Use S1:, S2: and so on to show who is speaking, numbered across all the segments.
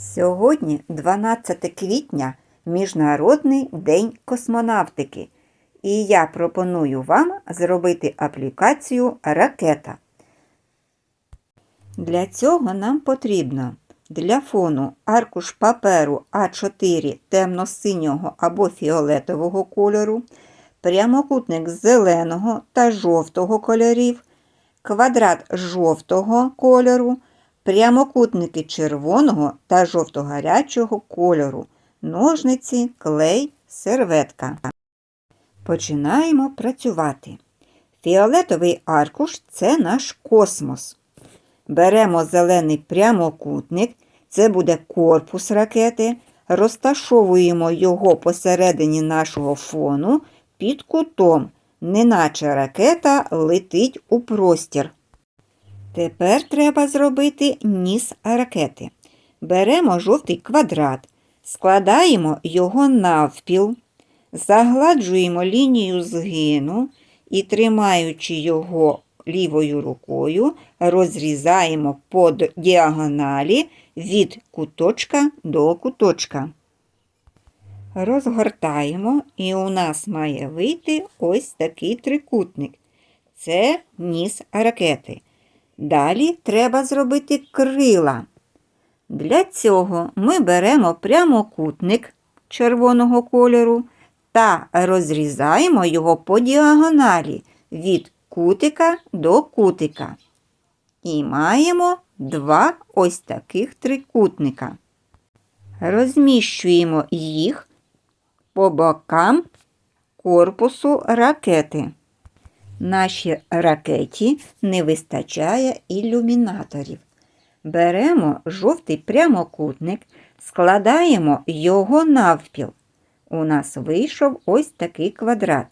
S1: Сьогодні 12 квітня Міжнародний день космонавтики. І я пропоную вам зробити аплікацію ракета. Для цього нам потрібно для фону аркуш паперу А4 темно-синього або фіолетового кольору, прямокутник зеленого та жовтого кольорів, квадрат жовтого кольору, прямокутники червоного та жовто-гарячого кольору, ножниці, клей, серветка. Починаємо працювати. Фіолетовий аркуш це наш космос. Беремо зелений прямокутник, це буде корпус ракети, розташовуємо його посередині нашого фону під кутом, неначе ракета летить у простір. Тепер треба зробити ніс ракети. Беремо жовтий квадрат, складаємо його навпіл, загладжуємо лінію згину і, тримаючи його лівою рукою, розрізаємо по діагоналі від куточка до куточка. Розгортаємо, і у нас має вийти ось такий трикутник. Це ніс ракети. Далі треба зробити крила. Для цього ми беремо прямокутник червоного кольору та розрізаємо його по діагоналі від кутика до кутика. І маємо два ось таких трикутника. Розміщуємо їх по бокам корпусу ракети. Нашій ракеті не вистачає ілюмінаторів. Беремо жовтий прямокутник, складаємо його навпіл. У нас вийшов ось такий квадрат.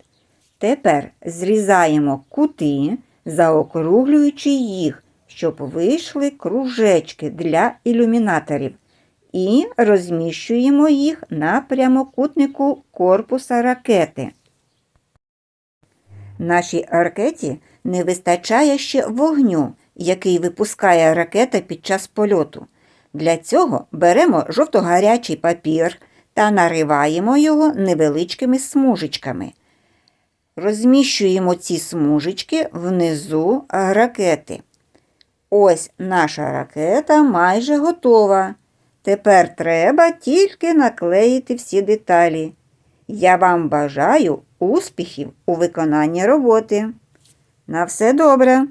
S1: Тепер зрізаємо кути, заокруглюючи їх, щоб вийшли кружечки для ілюмінаторів. І розміщуємо їх на прямокутнику корпуса ракети. Нашій ракеті не вистачає ще вогню, який випускає ракета під час польоту. Для цього беремо жовто-гарячий папір та нариваємо його невеличкими смужечками. Розміщуємо ці смужечки внизу ракети. Ось наша ракета майже готова. Тепер треба тільки наклеїти всі деталі. Я вам бажаю успіхів у виконанні роботи. На все добре!